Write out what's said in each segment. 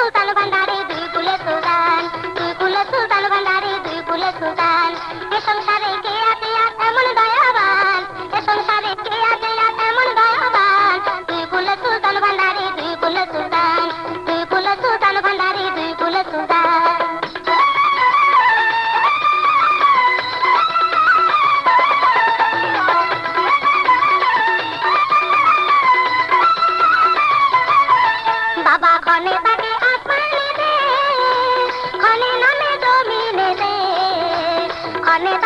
সুলতান ভান্ডারি দুই বাবা খনে অনেক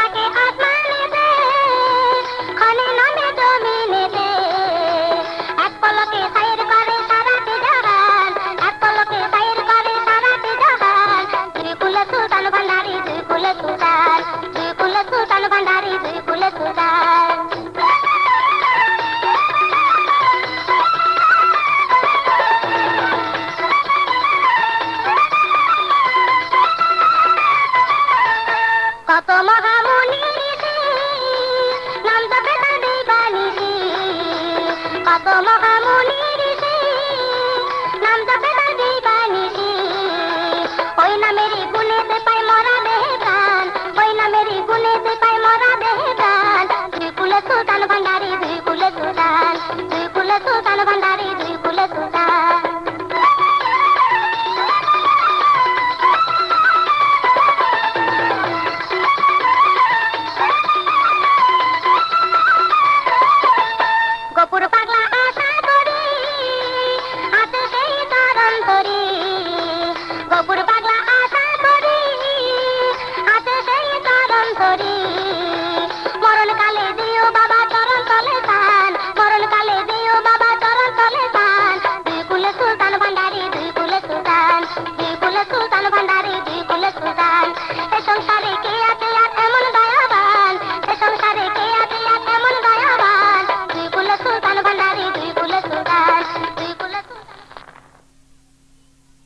কত মহামুনির ঋষি নাম জপে బొబ్బుడు పగల